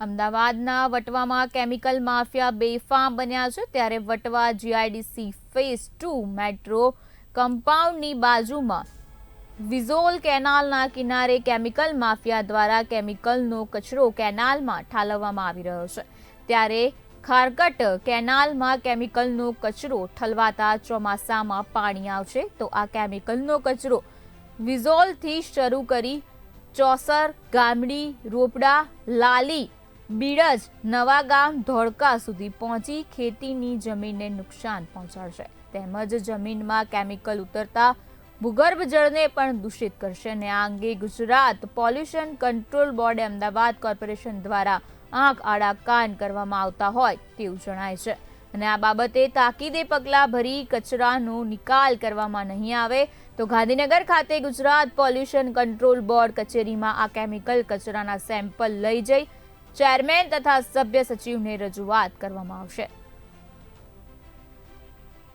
અમદાવાદના વટવામાં chemical mafia બેફામ બન્યા છે, ત્યારે Vatva GIDC phase two metro કમ્પાઉન્ડની બાજુમાં વિઝોલ કેનાલના કિનારે કેમિકલ માફિયા દ્વારા કેમિકલનો કચરો કેનાલમાં ઠાલવવામાં આવી રહ્યો છે. ત્યારે ખારકટ કેનાલમાં કેમિકલનો કચરો ઠલવાતા ચોમાસામાં પાણી આવશે, તો આ કેમિકલનો કચરો વિઝોલથી શરૂ કરી ચોસર, ગામડી, રોપડા, લાલી બીડજ નવાગામ ધોળકા સુધી પહોંચી ખેતીની જમીનને નુકસાન પહોંચાડશે. તેમજ જમીનમાં કેમિકલ ઉતરતા ભૂગર્ભ જળને પણ દૂષિત કરશે અને આ અંગે ગુજરાત પોલ્યુશન કંટ્રોલ બોર્ડે અમદાવાદ કોર્પોરેશન દ્વારા આંખ આડા કાન કરવામાં આવતા હોય તેવું જણાય છે. અને આ બાબતે તાકીદે પગલાં ભરી કચરાનો નિકાલ કરવામાં નહીં આવે તો ગાંધીનગર ખાતે ગુજરાત પોલ્યુશન કંટ્રોલ બોર્ડ કચેરીમાં આ કેમિકલ કચરાના સેમ્પલ લઈ જઈ ચેરમેન તથા સભ્ય સચિવને રજૂઆત કરવામાં આવશે.